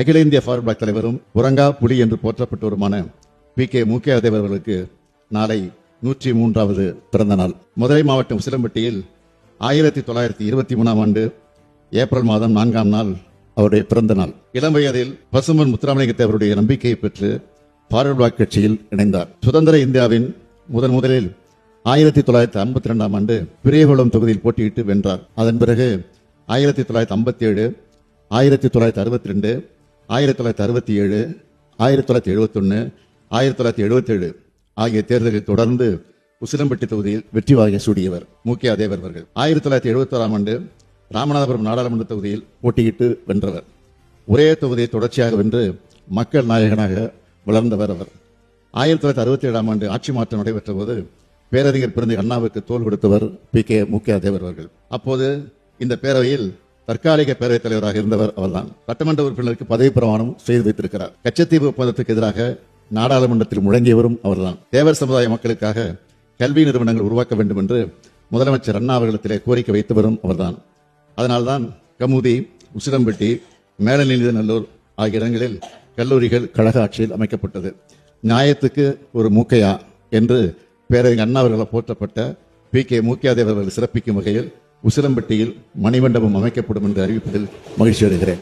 அகில இந்திய forward black தலைவரும் உரங்கா புலி என்று போற்றப்பட்டவருமான பி. கே. முக்கியதேவ் அவர்களுக்கு நாளை நூற்றி மூன்றாவது பிறந்த நாள். மதுரை மாவட்டம் உசிலம்பட்டியில் ஆயிரத்தி தொள்ளாயிரத்தி இருபத்தி மூணாம் ஆண்டு ஏப்ரல் மாதம் நான்காம் நாள் அவருடைய பிறந்த நாள். இளம் வயதில் பசுமன் முத்துராமலிங்க தேவருடைய நம்பிக்கையை பெற்று ஃபார்வர்ட் பிளாக் கட்சியில் இணைந்தார். சுதந்திர இந்தியாவின் முதன் முதலில் ஆயிரத்தி தொள்ளாயிரத்தி ஐம்பத்தி ரெண்டாம் ஆண்டு பெரியகுளம் தொகுதியில் போட்டியிட்டு வென்றார். அதன் பிறகு ஆயிரத்தி தொள்ளாயிரத்தி ஐம்பத்தி ஏழு ஆயிரத்தி தொள்ளாயிரத்தி அறுபத்தி ரெண்டு ஆயிரத்தி தொள்ளாயிரத்தி அறுபத்தி ஏழு ஆயிரத்தி தொள்ளாயிரத்தி எழுபத்தொன்று ஆயிரத்தி தொள்ளாயிரத்தி எழுபத்தேழு ஆகிய தேர்தலில் தொடர்ந்து உசிலம்பட்டி தொகுதியில் வெற்றி வாகை சூடியவர் முக்கிய தேவர் அவர்கள். ஆயிரத்தி தொள்ளாயிரத்தி எழுபத்தோராம் ஆண்டு ராமநாதபுரம் நாடாளுமன்ற தொகுதியில் போட்டியிட்டு வென்றவர். ஒரே தொகுதியை தொடர்ச்சியாக வென்று மக்கள் நாயகனாக வளர்ந்தவர் அவர். ஆயிரத்தி தொள்ளாயிரத்தி அறுபத்தி ஏழாம் ஆண்டு ஆட்சி மாற்றம் நடைபெற்ற போது பேரறிஞர் பிறந்த அண்ணாவுக்கு தோல் கொடுத்தவர் பி. கே. முக்கிய தேவர் அவர்கள். அப்போது இந்த பேரவையில் தற்காலிக பேரவைத் தலைவராக இருந்தவர் அவர்தான். சட்டமன்ற உறுப்பினருக்கு பதவி பிரமாணம் செய்து வைத்திருக்கிறார். கச்சத்தீவு ஒப்பந்தத்துக்கு எதிராக நாடாளுமன்றத்தில் முழங்கியவரும் அவர்தான். தேவர் சமுதாய மக்களுக்காக கல்வி நிறுவனங்கள் உருவாக்க வேண்டும் என்று முதலமைச்சர் அண்ணா அவர்களிடத்திலே கோரிக்கை வைத்தவரும் அவர்தான். அதனால்தான் கமுதி உசிலம்பட்டி மேலநீதிநல்லூர் ஆகிய இடங்களில் கல்லூரிகள் கழக ஆட்சியில் அமைக்கப்பட்டது. நியாயத்துக்கு ஒரு மூக்கையா என்று பேரறிஞர் அண்ணா அவர்களால் போற்றப்பட்ட பி. கே. மூக்கியாதேவர்கள் சிறப்பிக்கும் வகையில் உசிலம்பட்டியில் மணிமண்டபம் அமைக்கப்படும் என்று அறிவிப்பதில் மகிழ்ச்சி அடைகிறேன்